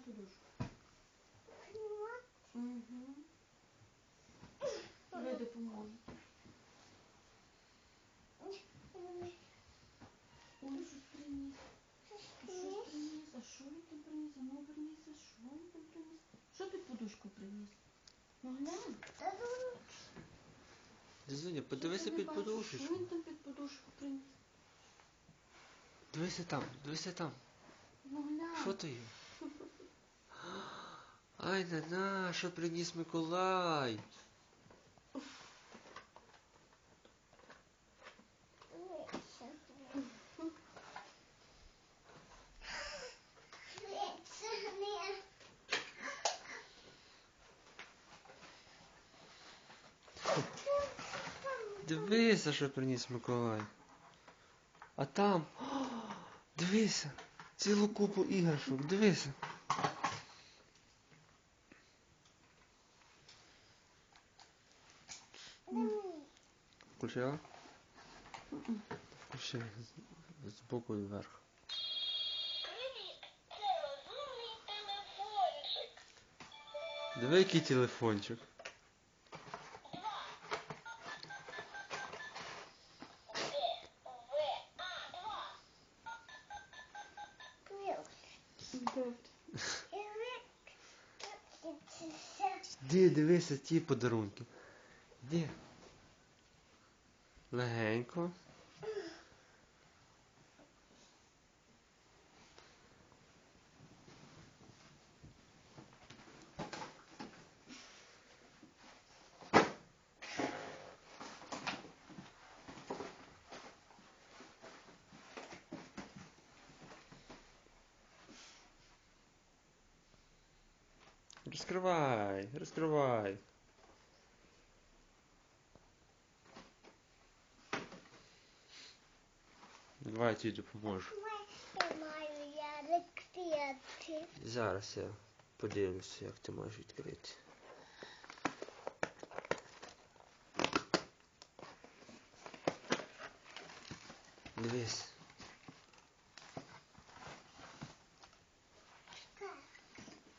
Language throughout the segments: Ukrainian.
подушку. Угу. Ви допоможете. Ой, щось приніс. Щось приніс. А що він там приніс? А ну верніться, що він там приніс? Що ти подушку приніс? Ну глянь. Зуня, подивися під подушечку. Що він там під подушку приніс? Дивися там, дивися там. Ну глянь. Що то є? Ай, на на, що приніс Миколай? Дивися, що приніс Миколай. А там. Дивися. Цілу купу іграшок. Дивися. Включила? Включи. З- боку вверх. Диви, який телефончик. Де, дивися ті подарунки. Де? Легенько. Розкривай, розкривай. Тобі допоможу. Зараз я подивлюся, як ти можеш відкрити. Дивись.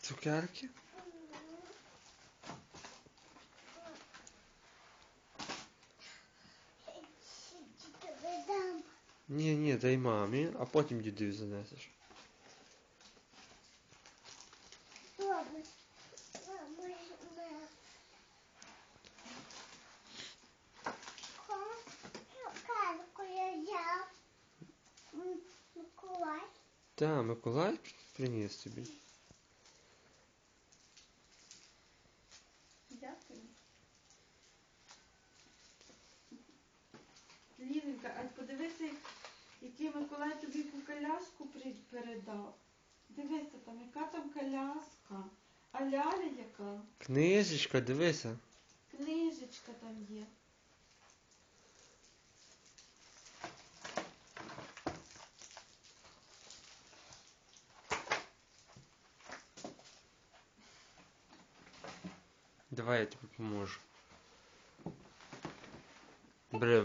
Цукерки? Ні, ні, дай мамі, а потім дідусь занесеш. Миколай. Та, Миколай приніс тобі. Дякую. Лівенька, а подивися, який Миколай тобі яку коляску передав. Дивися там, яка там коляска. А ляля яка? Книжечка, дивися. Книжечка там є. Давай я тобі поможу. Бери,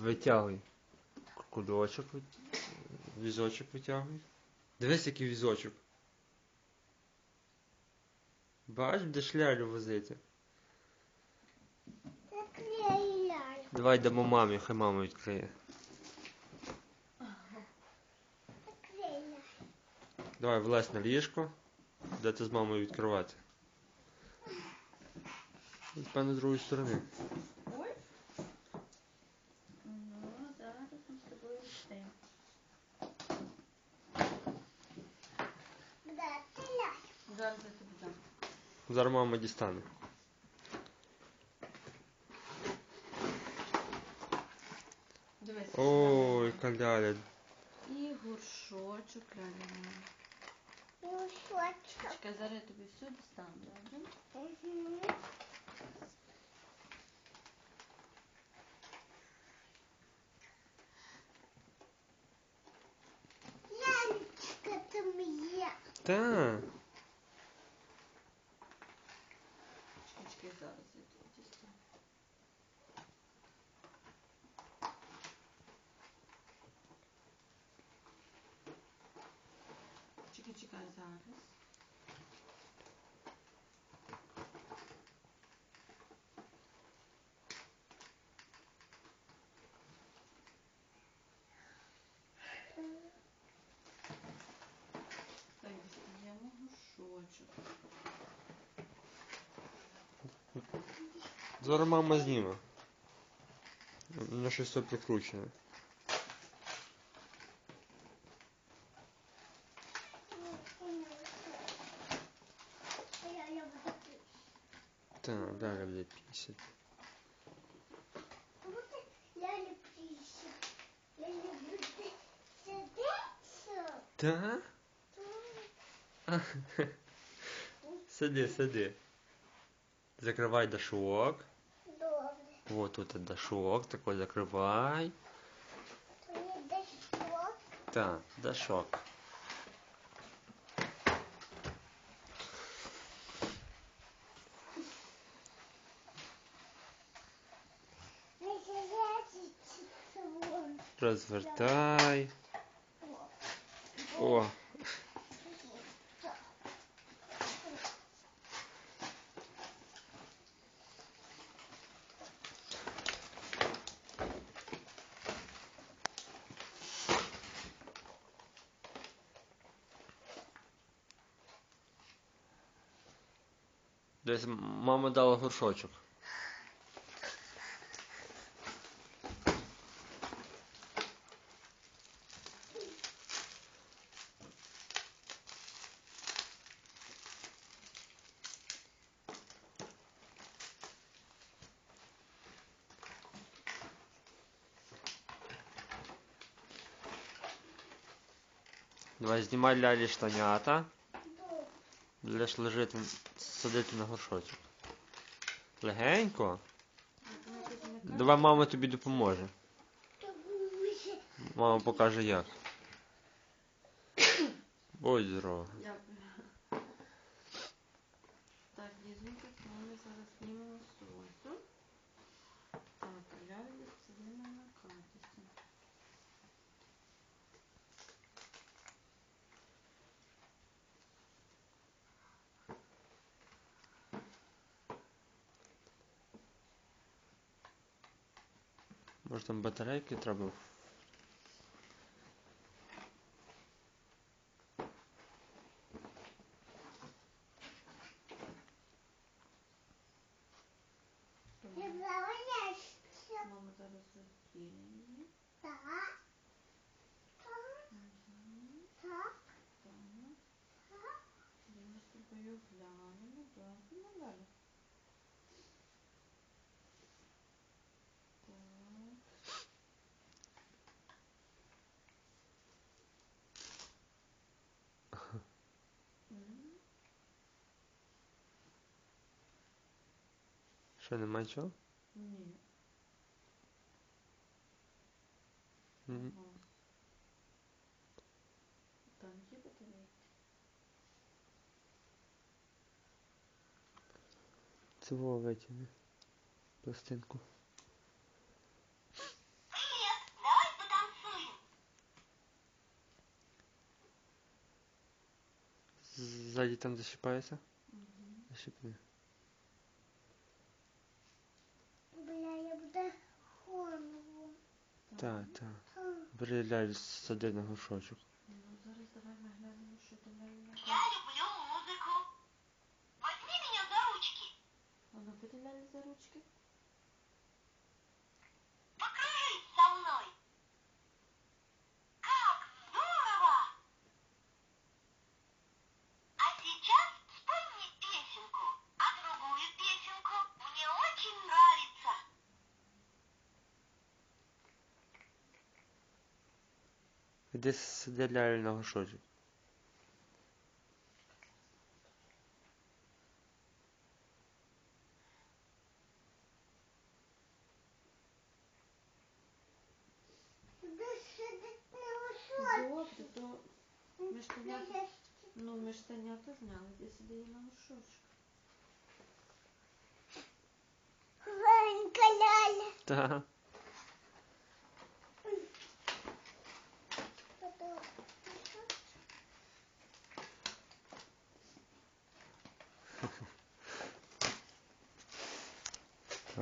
витягуй. Кудочок, візочок витягуй. Дивись, який візочок. Бач, де шлялю возити. Давай дамо мамі, хай мама відкриє. Давай влазь на ліжко. Де ти з мамою відкривати? Певно, з другої сторони. Ой. Ну, зараз ми з тобою відстаємо. Да, стреляй. Зараз я тобі дам. Зараз мама дістане. Дивись. Ой, каляля. І горшочок ляля. Ну, шочка. Чекай, зараз я тобі все достану, добре? Мгм. Лялечка там є. Та. зараз. Так, дістаємо гушочок. Зараз мама зніме. На щось все прикручене. Сидеться. Так? Сиди, сиди. Закривай дашок. Добре. Вот тут дашок, такой закривай. Дешок. Так, дашок. Розвертай. О, мама дала горшочок. Давай знімай лялі штанята. Добре. лежити, садити на горшочок. Легенько. Давай мама тобі допоможе. Мама покаже як. Будь здорова. Дякую. Так, дізнуйтесь, ми зараз знімемо сонцю. Так, лялі сидимо на катісі. Може там батарейки треба? Не заваляйся. Мама зараз розділює. Так. Так. Так. Так. Так. Ми з тобою глянемо. Так, ну далі. Так. М, Що нема чого? Ні. М, Ага. Там є батарейки. Цього витягни. Пластинку. Привет, давай потанцуем. Ззаді там защіпається? Угу. Так, так. Бери ляль, сади на горшочок. Ну, зараз давай ми глянемо, що там далі на Я карті. люблю музыку. Возьми меня за ручки. Вона буде далі за ручки? Покружись со мной. Как здорово! А сейчас спой мне песенку. А другую песенку мне очень нравится. Іди сади ляль на горшочок. Добре, то ми ж штанята, ну, ми ж штанята зняли, де сюди є на горшочок. Ванька ляля. Так.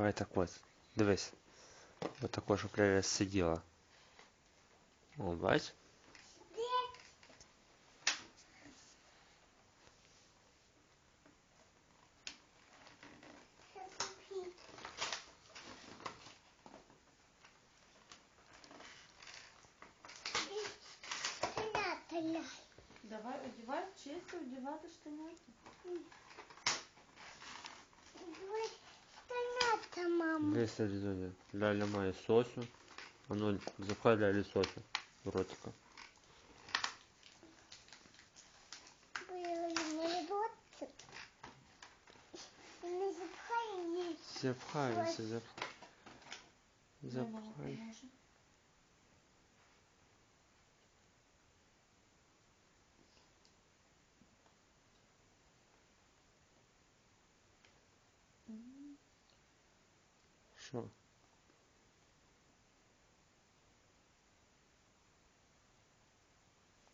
Давай так вот, Дивись. вот також щоб Ляля сиділа. О, бач? Ляля має сосю. А ну, запхай лялі сосю в ротика. Мой ротик. Не запхай її. Запхається, запхай. Дай мама Запхай. поможе. М. Що?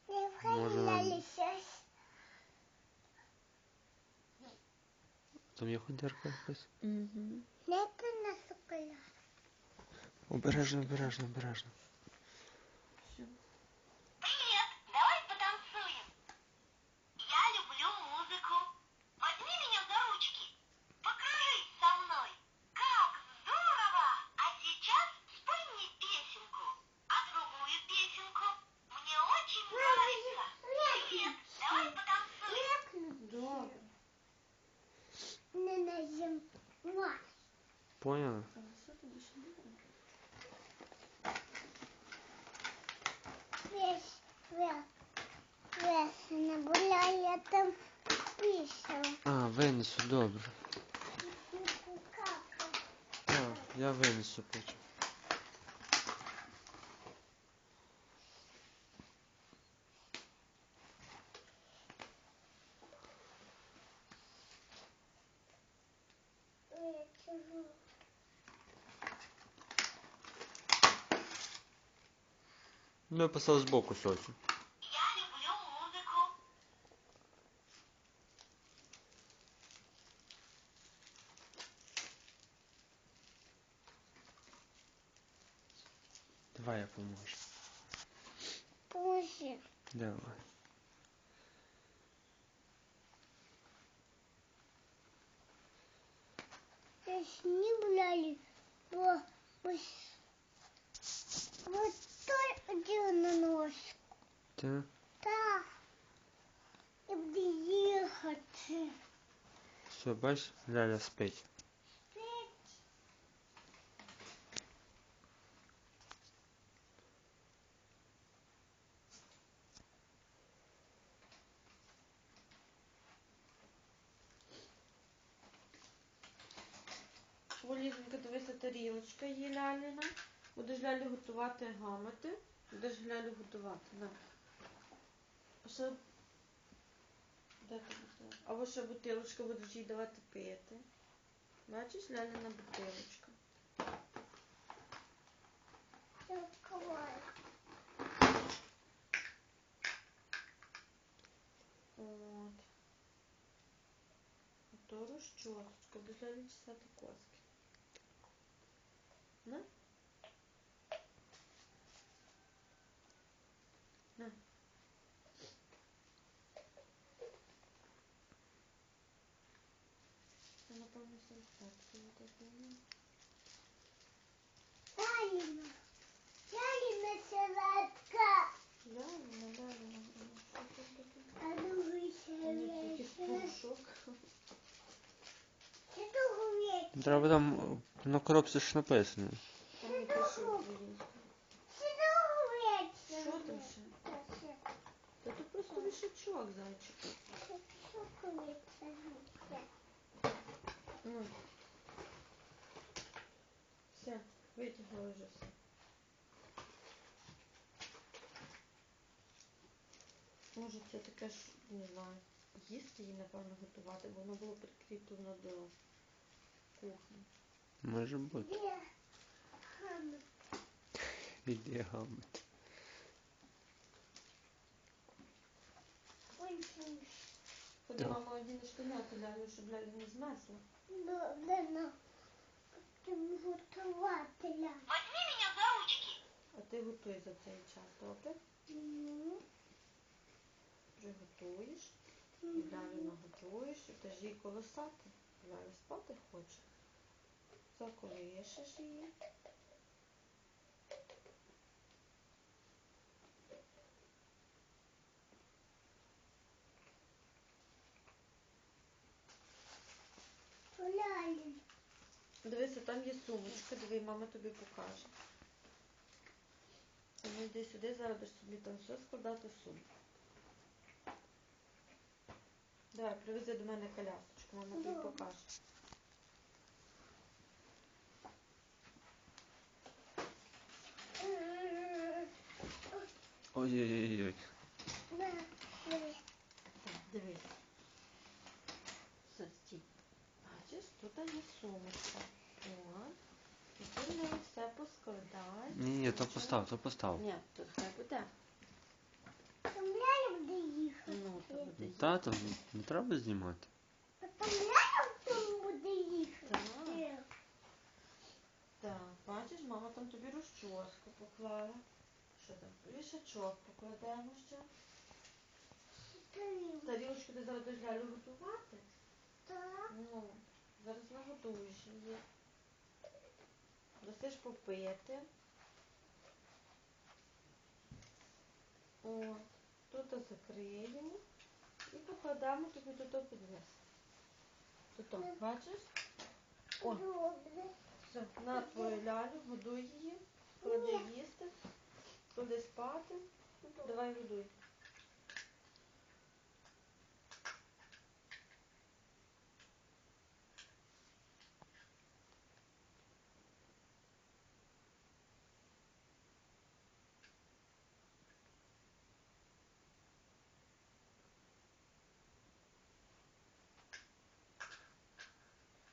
Не запхай Може, нам- лялі щось. Там є ходярка якась? Угу. Не ти на соколя. Обережно, обережно, обережно. Всё. Привет, давай потанцуем. Я люблю музыку. Возьми меня за ручки. Покружись со мной. Как здорово! А сейчас спой мне песенку. А другую песенку. Мне очень нравится. Привет, давай потанцуем. Добре. Не на землю. Поняла? А що тобі ще буде? Весь, весь, весь не гуляй, я там пішов. А, винесу, добре. Кака. А, я винесу потім. Вичеру. Ну, я поставив збоку сосю. Я люблю музыку. Давай я поможу. Позже. Давай. Сні гуляли, бо ось вот той один на нос. Та? Та. І буде їхати. Все, бач, Ляля спить. Олівенька, дивися, тарілочка є ляліна. Будеш лялі готувати гамати. Будеш лялю готувати. На. А що? Де бутилка? Або ще бутилочка будеш їй давати пити. Бачиш, ляліна бутилочка. От. А то розчосочка, будеш лялі чесати коски. На. На. Це, напевно, салфетки такі. Лаліна. Лаліна селедка. Ляліна, ляліна. Що тут таке? А другий Вони тільки селедка. спушок. Це другий Треба там е, на коробці ж написано. Там не пише українською. Це другий Що там ще? Та тут просто вішачок, зайчик. Ну. Все, витягнули вже все. Може це таке ж, не знаю, їсти її, напевно, готувати, бо воно було прикріплено до кухні. Може бути. Іди гамать. Ходи, мама, одіни штанята щоб лялю не змерзла. Готувателя. Возьми меня за ручки. А ти готуй за цей час, добре? Приготуєш, і лялю наготуєш, і теж її колосати. Ляля спати хоче. Заколишиш її. Дивися, там є сумочка, диви, мама тобі покаже. Ну йди сюди, зараз будеш собі там все складати в сумку. Давай, привези до мене колясочку, мама тобі покаже. Ой-ой-ой. Дивись. Все, стій. Бачиш, тут є сумочка. От. І ти в неї все поскладай. Ні, ні, то постав, то постав. Ні, тут хай буде. Там ляля буде їхати. Ну, то буде їсти. Тато, не треба знімати. А там буде їхати. Так, бачиш, мама там тобі розчоску поклала. Що там? Вішачок покладемо ще. Тарілочку ти зараз лялю готувати? Так. Ну, зараз наготуєш її. Дасиш попити. От. Тут закриємо і покладемо тобі тут під низ. Тут, бачиш? О. Все, на твою лялю, годуй її, клади їсти, клади спати. Давай годуй.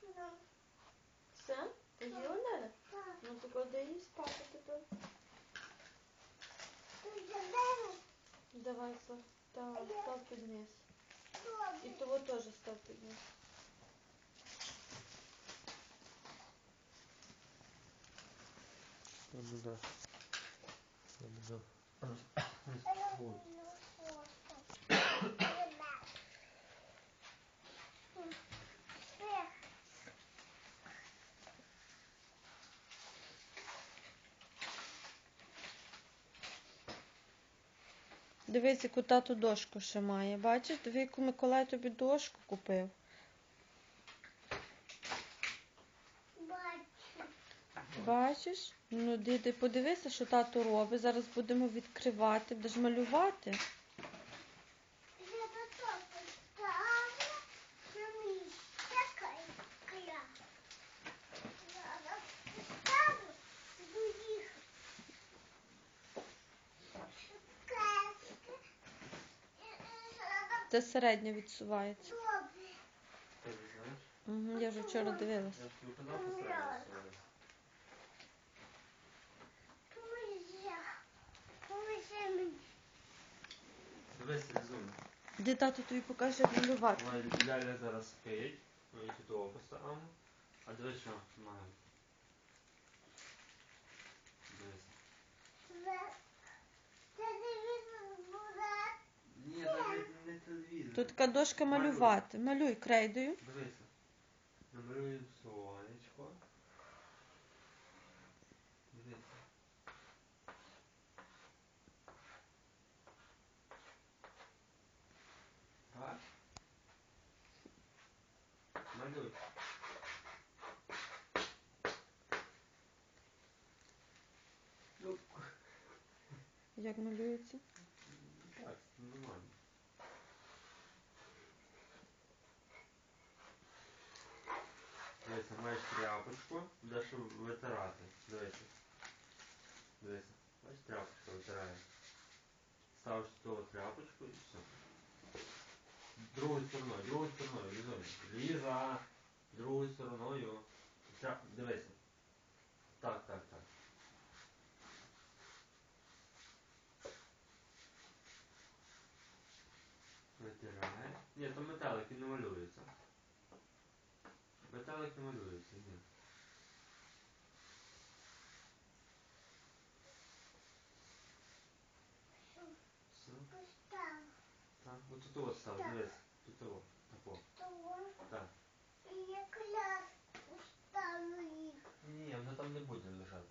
Ну, Все? Поїла Неля? так. Ну то клади її спати тепер. Ти забереш? Давай став, так, став під низ. І Добре. того теж став під низ. Да-да-да. Да-да-да. Ой. Дивись, яку тату дошку ще має. Бачиш, диви, яку Миколай тобі дошку купив. Бачиш? Ну, діти, подивися, що тато робить. Зараз будемо відкривати, будеш малювати. Це середньо відсувається. Ти не знаєш? Угу, я вже вчора дивилася. Я ж тобі казав, постарайся. Дивись, Резун. Де тато тобі покаже, як малювати. Ляля зараз спить. Ми її тут поставимо. А дивись, що маємо. Дивись. Ні, це не, не телевізор. Тут така дошка малювати. Малюй крейдою. Дивися. Намалюємо сонечко. Дивися. Так. Малюй. Як малюється? так, нормально. Дивися, маєш тряпочку, будеш витирати. Дивися. Дивися. Бачиш, тряпочка витирає. Ставиш того тряпочку і все. Другою стороною, другою стороною, Лізонь. Ліза! Другою стороною. Тря... Дивися. Так, так, так. Витирає. Ні, там метелики не малюються. Метелик не малюється, ні. Все. Так, от тут от став, Так. дивись. Тут от. Тако. Так. Ні, воно там не буде лежати.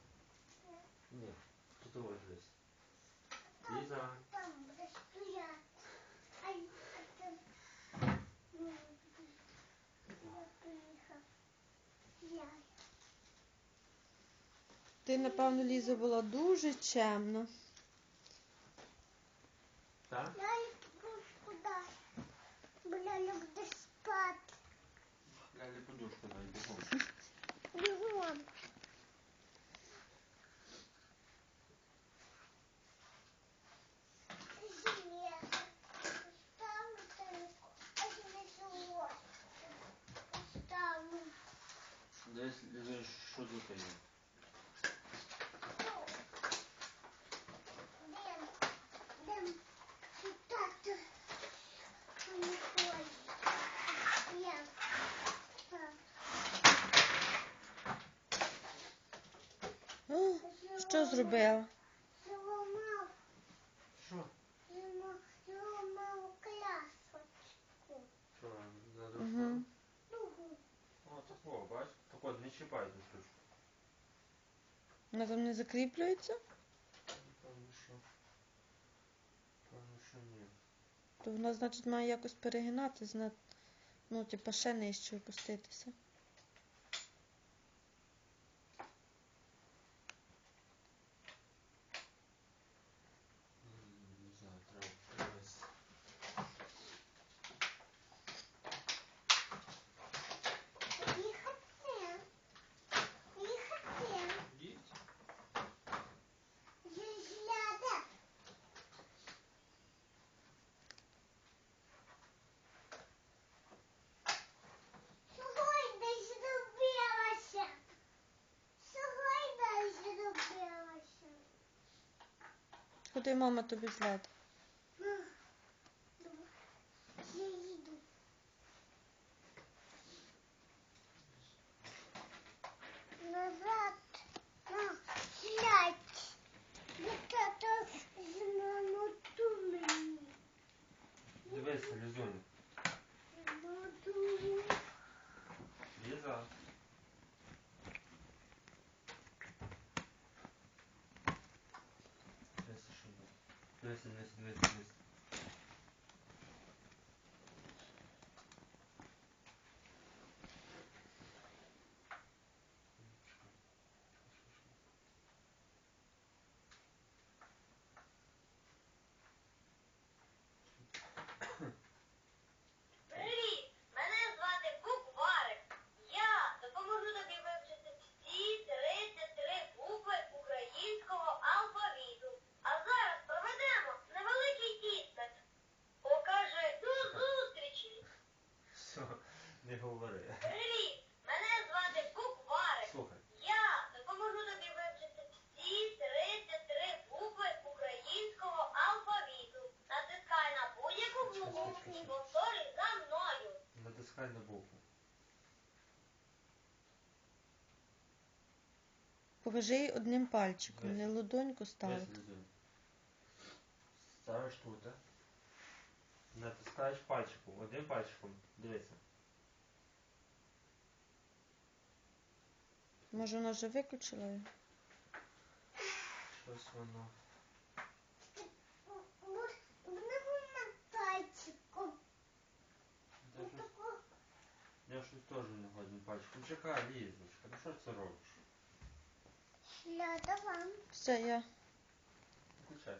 Ні. Тут от дивись. Ліза. Там буде стояти. Ай, а там. Ну, я приїхав. Я. Ти, напевно, Ліза була дуже чемна. Так? Я йду куди? Бля, люблю спати. Лялі подушку дай бігом. Бігом. Десь Ліза, що тут є? Дем. Дем. Тата. Не ходит. Я. О, що зробила? Зламав. Що? Зламав. Клясочку. Що, надо Угу. О, такого, бач? Так от, не чіпай цю штучку. Вона там не закріплюється, Певно, що... Певно, що ні. то вона, значить, має якось перегинатись, на... ну, типа, ще нижче опуститися. М, Не знаю, треба подивитися. Їхати. Їхати. Діть? Їжляде. Сьогодні зробилася. Сьогодні зробилася. Ходи, мама тобі злад. Я їду. Назад. На, сядь. Я тато змоноту мені. Дивися, Лізунь. Змоту. Ліза. Дивися, що буде. Дивися, дивися, дивися, дивися. Привіт! На букву. Покажи одним пальчиком, не ладоньку Дивись, ставити. Лізунь. Ставиш тут? Натискаєш пальчиком, одним пальчиком. Дивися. Може, вона вже виключила? Щось воно. на пальчику. Я щось, я щось теж не годен пальчиком. Чекай, Лізочка, ну що це робиш? Все, я. Включай.